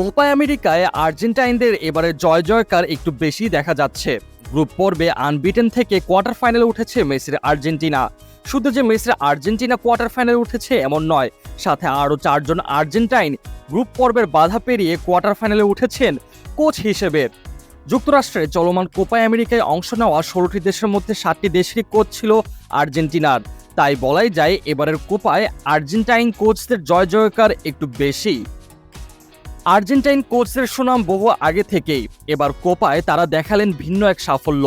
Copa আমেরিকায় আর্জেন্টাইনদের এবারে জয় জয়কার একটু বেশি দেখা যাচ্ছে। গ্রুপ পর্বে আনবিটেন থেকে কোয়ার্টার ফাইনালে উঠেছে মেসির আর্জেন্টিনা। শুধু যে মেসির আর্জেন্টিনা কোয়ার্টার ফাইনালে উঠেছে এমন নয়, সাথে আরও চারজন আর্জেন্টাইন গ্রুপ পর্বের বাধা পেরিয়ে কোয়ার্টার ফাইনালে উঠেছেন কোচ হিসেবে। যুক্তরাষ্ট্রে চলমান কোপা আমেরিকায় অংশ নেওয়া ষোলোটি দেশের মধ্যে সাতটি দেশেরই কোচ ছিল আর্জেন্টিনার। তাই বলাই যায় এবারের কোপায় আর্জেন্টাইন কোচদের জয় জয়কার একটু বেশি। আর্জেন্টাইন কোচের সুনাম বহু আগে থেকেই। এবার কোপায় তারা দেখালেন ভিন্ন এক সাফল্য।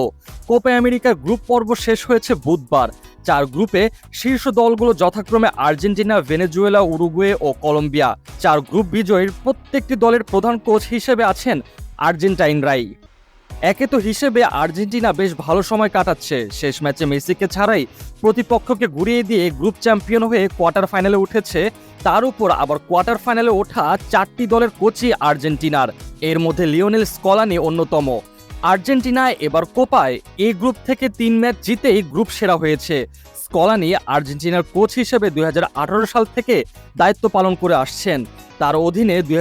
কোপায় আমেরিকার গ্রুপ পর্ব শেষ হয়েছে বুধবার। চার গ্রুপে শীর্ষ দলগুলো যথাক্রমে আর্জেন্টিনা, ভেনেজুয়েলা, উরুগুয়ে ও কলম্বিয়া। চার গ্রুপ বিজয়ীর প্রত্যেকটি দলের প্রধান কোচ হিসেবে আছেন আর্জেন্টাইনরাই। একে তো হিসেবে আর্জেন্টিনা বেশ ভালো সময় কাটাচ্ছে। শেষ ম্যাচে মেসিকে ছাড়াই প্রতিপক্ষকে ঘুরিয়ে দিয়ে গ্রুপ চ্যাম্পিয়ন হয়ে কোয়ার্টার ফাইনালে উঠেছে। তার উপর আবার কোয়ার্টার ফাইনালে ওঠা চারটি দলের কোচই আর্জেন্টিনার। এর মধ্যে লিওনেল স্কলানি অন্যতম। আর্জেন্টিনা এবার কোপায়। এই গ্রুপ থেকে তিন ম্যাচ জিতেই গ্রুপ সেরা হয়েছে। স্কলানি আর্জেন্টিনার কোচ হিসেবে দুই হাজার আঠারো সাল থেকে দায়িত্ব পালন করে আসছেন। তার অধীনে দুই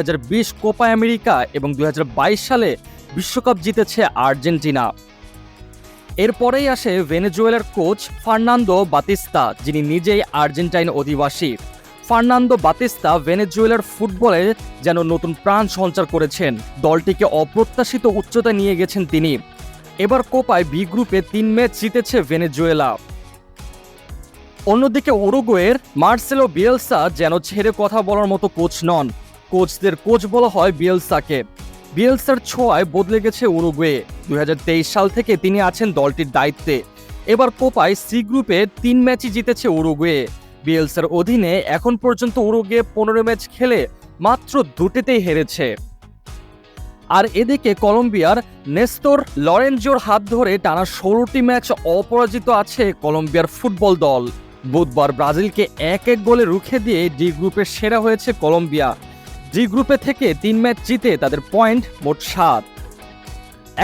কোপা আমেরিকা এবং দুই হাজার বাইশ সালে বিশ্বকাপ জিতেছে আর্জেন্টিনা। এরপরেই আসে ভেনেজুয়েলার কোচ ফার্নান্দো বাতিস্তা, যিনি নিজেই আর্জেন্টাইন অধিবাসী। ফার্নান্দো বাতিস্তা ভেনেজুয়েলার ফুটবলে যেন নতুন প্রাণ সঞ্চার করেছেন। দলটিকে অপ্রত্যাশিত উচ্চতায় নিয়ে গেছেন তিনি। এবার কোপায় বি গ্রুপে তিন ম্যাচ জিতেছে ভেনেজুয়েলা। অন্যদিকে উরুগুয়ের মার্সেলো বিয়েলসা যেন ছেড়ে কথা বলার মতো কোচ নন। কোচদের কোচ বলা হয় বিয়েলসাকে। বিয়েলসার ছোঁয়ায় বদলে গেছে উরুগুয়ে। দু হাজার তেইশ সাল থেকে তিনি আছেন দলটির দায়িত্বে। এবার কোপায় সি গ্রুপে তিন ম্যাচই জিতেছে উরুগুয়ে। বিয়েলসার অধীনে এখন পর্যন্ত উরুগুয়ে পনেরো ম্যাচ খেলে মাত্র দুটিতেই হেরেছে। আর এদিকে কলম্বিয়ার নেস্তর লরেঞ্জোর হাত ধরে টানা ষোলোটি ম্যাচ অপরাজিত আছে কলম্বিয়ার ফুটবল দল। বুধবার ব্রাজিলকে এক এক গোলে রুখে দিয়ে ডি গ্রুপের সেরা হয়েছে কলম্বিয়া। ডি গ্রুপে থেকে তিন ম্যাচ জিতে তাদের পয়েন্ট মোট সাত।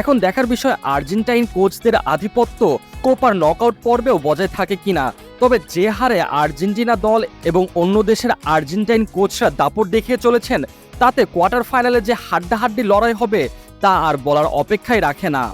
এখন দেখার বিষয়, আর্জেন্টাইন কোচদের আধিপত্য, কোপার নকআউট পর্বেও বজায় থাকে কিনা? তবে যে হারে আর্জেন্টিনা দল এবং অন্য দেশের আর্জেন্টাইন কোচরা দাপট দেখিয়ে চলেছেন, তাতে কোয়ার্টার ফাইনালে যে হাড্ডাহাড্ডি লড়াই হবে, তা আর বলার অপেক্ষাই রাখে না।